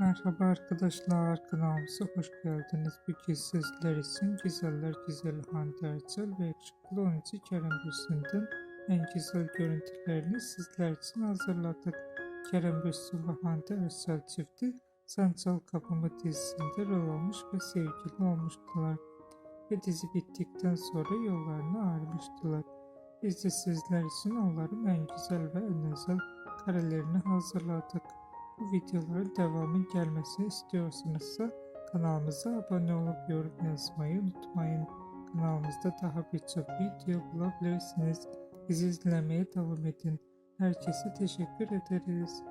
Merhaba arkadaşlar kanalımıza hoş geldiniz. Bugün sizler için güzeller güzel Hande Erçel ve yakışıklı oyuncu Kerem Bürsin'den en güzel görüntülerini sizler için hazırladık. Kerem Bürsin ve Hande Erçel çifti Sen Çal Kapımı dizisinde rol almış ve sevgili olmuştular. Ve dizi bittikten sonra yollarını ayrılmıştılar. Biz de sizler için onların en güzel ve en özel karelerini hazırladık. Bu videoların devamı gelmesini istiyorsanızsa kanalımıza abone olup yorum yazmayı unutmayın. Kanalımızda daha birçok video bulabilirsiniz. Bizi izlemeye devam edin. Herkese teşekkür ederiz.